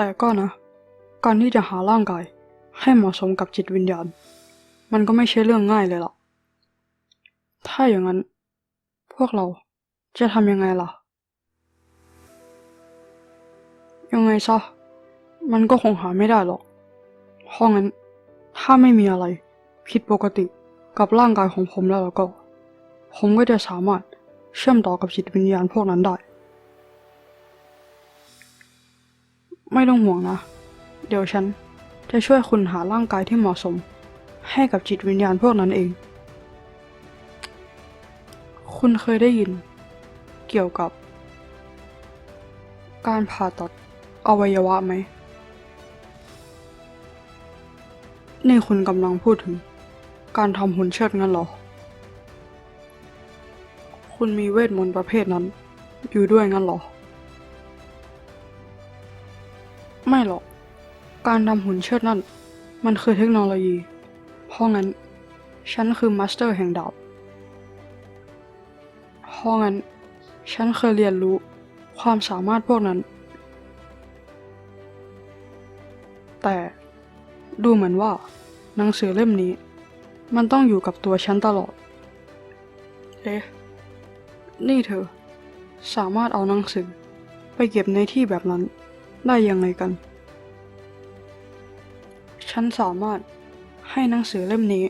แต่ก็นะ การที่จะหาร่างกาย ให้เหมาะสมกับจิตวิญญาณ มันก็ไม่ใช่เรื่องง่ายเลยล่ะ ถ้าอย่างนั้น พวกเราจะทำยังไงล่ะ ยังไงซะ มันก็คงหาไม่ได้หรอกเพราะงั้น ถ้าไม่มีอะไร ผิดปกติกับร่างกายของผมแล้วแล้วก็ ผมก็จะสามารถเชื่อมต่อกับจิตวิญญาณพวกนั้นได้ ไม่ต้องห่วงนะ เดี๋ยวฉันจะช่วยคุณหาร่างกายที่เหมาะสม ให้กับจิตวิญญาณพวกนั้นเอง คุณเคยได้ยิน เกี่ยวกับ การผ่าตัดอวัยวะไหม นี่คุณกำลังพูดถึง การทำหุ่นเชิดงั้นเหรอ คุณมีเวทมนต์ประเภทนั้น อยู่ด้วยงั้นเหรอ ไม่หรอก การทำหุ่นเชิดนั่น มันคือเทคโนโลยี เพราะงั้น ฉันคือมาสเตอร์แห่งดาบเพราะงั้น ฉันเคยเรียนรู้ความสามารถพวกนั้น แต่ดูเหมือนว่า หนังสือเล่มนี้ มันต้องอยู่กับตัวฉันตลอด เอ๊ะ นี่เธอ สามารถเอาหนังสือไปเก็บในที่แบบนั้น ได้ยังไงกัน ฉันสามารถให้หนังสือเล่มนี้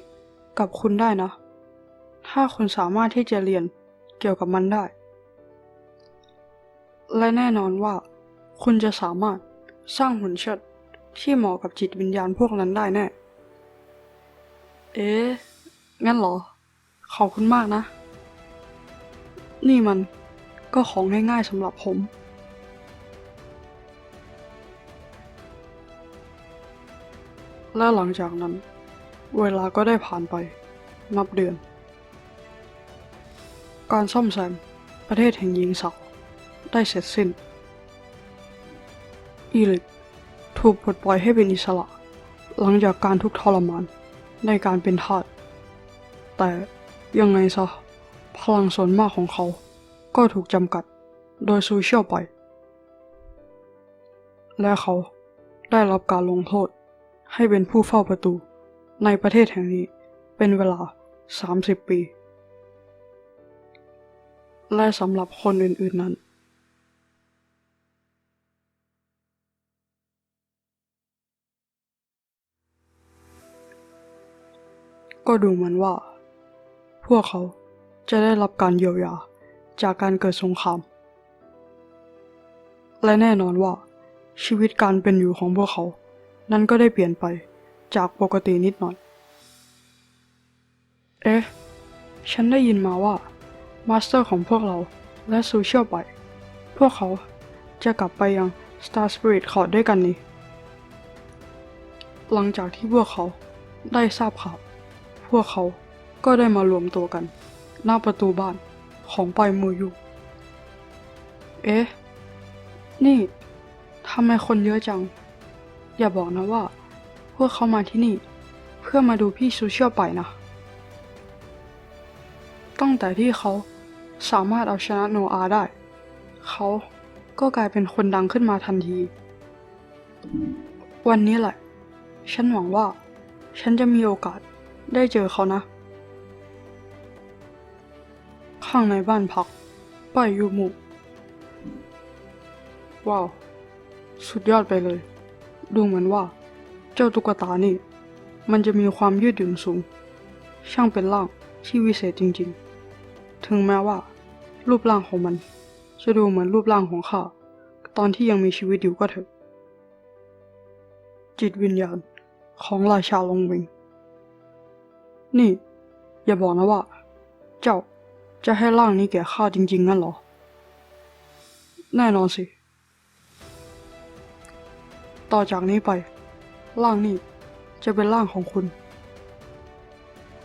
กับคุณได้นะ ถ้าคุณสามารถที่จะเรียนเกี่ยวกับมันได้ และแน่นอนว่า คุณจะสามารถสร้างหุ่นเชิดที่เหมาะกับจิตวิญญาณพวกนั้นได้แน่ เอ๊ะ งั้นเหรอ ขอบคุณมากนะ นี่มันก็ของง่ายๆสำหรับผม และหลังจากนั้น เวลาก็ได้ผ่านไป นับเดือน การซ่อมแซมประเทศแห่งหญิงสาวได้เสร็จสิ้น อีลิกถูกปลดปล่อยให้เป็นอิสระ หลังจากการทุกข์ทรมานในการเป็นทาส แต่ยังไงซะ พลังส่วนมากของเขา ก็ถูกจำกัดโดยโซเชียลไป และเขาได้รับการลงโทษ ให้เป็นผู้เฝ้าประตู ในประเทศแห่งนี้เป็นเวลา 30 ปี และสำหรับคนอื่น ๆนั้นก็ดูเหมือนว่า พวกเขาจะได้รับการเยียวยาจากการเกิดสงคราม และแน่นอนว่าชีวิตการเป็นอยู่ของพวกเขา นั้นก็ได้เปลี่ยนไปจากปกตินิดหน่อย เอ๊ะ ฉันได้ยินมาว่า มาสเตอร์ของพวกเราและซูเชียลไป พวกเขาจะกลับไปยัง Star Spirit Court ด้วยกันนี่ หลังจากที่พวกเขาได้ทราบข่าว พวกเขาก็ได้มารวมตัวกัน หน้าประตูบ้านของไปมูยูเอ๊ะ นี่ทำไมคนเยอะจัง อย่าบอกนะว่า พวกเขามาที่นี่ เพื่อมาดูพี่ซูเชียลไปนะ ตั้งแต่ที่เขาสามารถเอาชนะโนอาได้ เขาก็กลายเป็นคนดังขึ้นมาทันที วันนี้แหละ ฉันหวังว่า ฉันจะมีโอกาสได้เจอเขานะ ข้างในบ้านพักป้ายยูมุ ว้าว สุดยอดไปเลย ดูเหมือนว่า เจ้าตุ๊กตานี่ มันจะมีความยืดหยุ่นสูง ช่างเป็นร่างที่วิเศษจริงๆ ถึงแม้ว่า รูปร่างของมัน จะดูเหมือนรูปร่างของข้าตอนที่ยังมีชีวิตอยู่ก็เถอะ จิตวิญญาณของราชาลงวิง นี่ อย่าบอกนะว่า เจ้าจะให้ร่างนี้แก่ข้าจริงๆงั้นเหรอ แน่นอนสิ ต่อจากนี้ไป ร่างนี้จะเป็นร่างของคุณ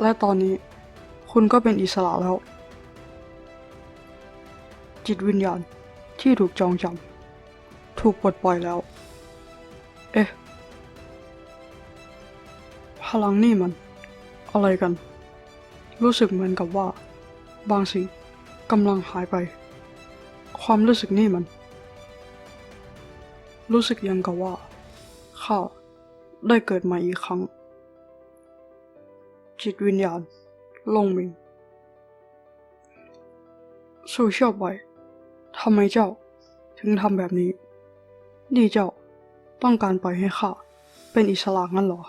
และตอนนี้คุณก็เป็นอิสระแล้ว จิตวิญญาณที่ถูกจองจำถูกปลดปล่อยแล้ว เอ๊ะ พลังนี่มัน อะไรกัน รู้สึกเหมือนกับว่า บางสิ่งกำลังหายไป ความรู้สึกนี่มัน รู้สึกยังกับว่า ข้าได้เกิดม่อีกครั้ง จิตวิญญาณลงมิงสู่ชอบไว้ทำไมเจ้าถึงทำแบบนี้ นี่เจ้าต้องการปล่อยให้ข้าเป็นอิสระงั้นหรอ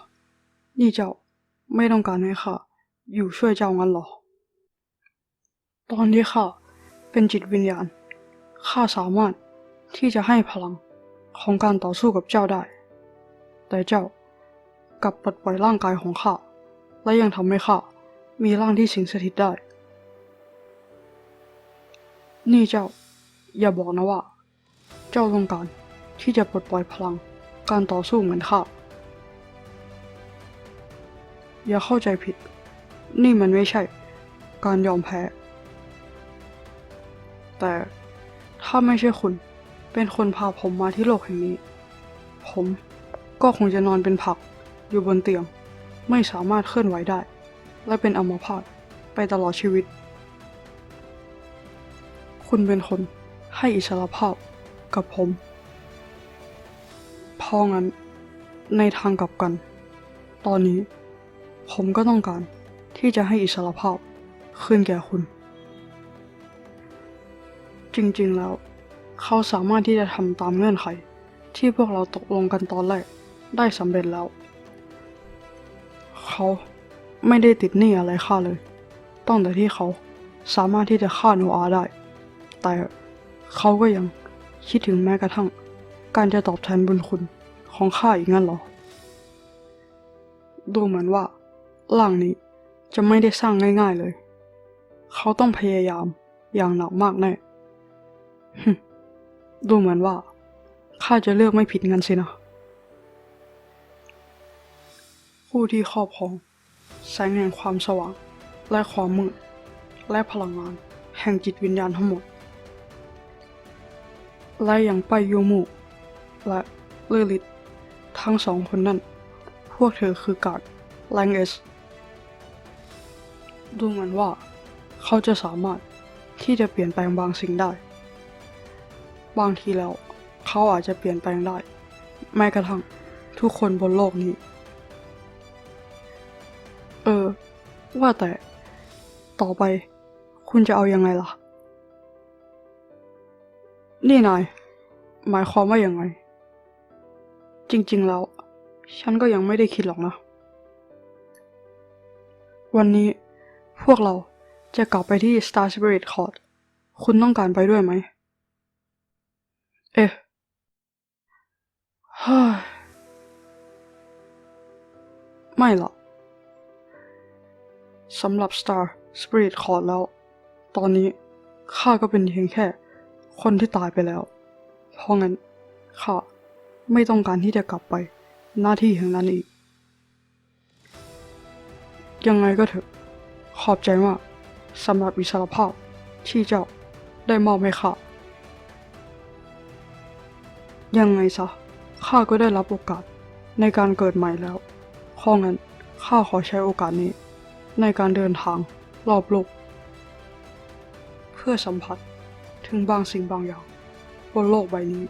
นี่เจ้าไม่ต้องการให้ข้าอยู่ช่วยเจ้างั้นหรอ ตอนที่ข้าเป็นจิตวิญญาณข้าสามารถที่จะให้พลังของการต่อสู้กับเจ้าได้ แต่เจ้ากลับปลดปล่อยร่างกายของข้า และยังทำให้ข้ามีร่างที่สิงสถิตได้ นี่เจ้า อย่าบอกนะว่า เจ้าต้องการที่จะปลดปล่อยพลังการต่อสู้เหมือนข้า อย่าเข้าใจผิด นี่มันไม่ใช่ การยอมแพ้ แต่ถ้าไม่ใช่คุณเป็นคนพาผมมาที่โลกแห่งนี้ ผม ก็คงจะนอนเป็นผัก อยู่บนเตียง ไม่สามารถเคลื่อนไหวได้ และเป็นอัมพาตไปตลอดชีวิต คุณเป็นคนให้อิสรภาพกับผม เพราะงั้น ในทางกลับกัน ตอนนี้ ผมก็ต้องการที่จะให้อิสรภาพคืนแก่คุณ จริงๆแล้ว เขาสามารถที่จะทำตามเงื่อนไขที่พวกเราตกลงกันตอนแรก ได้สำเร็จแล้ว เขาไม่ได้ติดหนี้อะไรข้าเลย ตั้งแต่ที่เขาสามารถที่จะฆ่าโนอาได้ แต่เขาก็ยังคิดถึงแม้กระทั่ง การจะตอบแทนบุญคุณของข้าอีกงั้นหรอ ดูเหมือนว่าร่างนี้จะไม่ได้สร้างง่าย ๆเลย เขาต้องพยายามอย่างหนักมากแน่ดูเหมือนว่าข้าจะเลือกไม่ผิดงั้นสินะ ผู้ที่ครอบครอง แสงแห่งความสว่าง และความมืด และพลังงาน แห่งจิตวิญญาณทั้งหมด และอยังไปยูมูและเลือลิตทั้งสองคนนั้น พวกเธอคือกาดแลงเอส ดูเหมือนว่า เขาจะสามารถที่จะเปลี่ยนแปลงบางสิ่งได้ บางทีแล้ว เขาอาจจะเปลี่ยนแปลงได้ แม้กระทั่งทุกคนบนโลกนี้ ว่าแต่ ต่อไป คุณจะเอายังไงล่ะ นี่นาย หมายความว่าอยังไง จริง ๆ แล้ว ฉันก็ยังไม่ได้คิดหรอกนะ วันนี้พวกเราจะกลับไปที่ Star Spirit Court คุณต้องการไปด้วยไหม เอ๊ะฮ้ยไม่หรอก สำหรับ Star Spirit Court แล้ว ตอนนี้ข้าก็เป็นเพียงแค่ คนที่ตายไปแล้ว เพราะงั้นข้าไม่ต้องการที่จะกลับไปหน้าที่แห่งนั้นอีก ยังไงก็เถอะ ขอบใจมากสำหรับอิสรภาพที่เจ้าได้มอบให้ข้ายังไงซะข้าก็ได้รับโอกาสในการเกิดใหม่แล้วเพราะงั้นข้าขอใช้โอกาสนี้ ในการเดินทางรอบโลก เพื่อสัมผัสถึงบางสิ่งบางอย่าง บนโลกใบนี้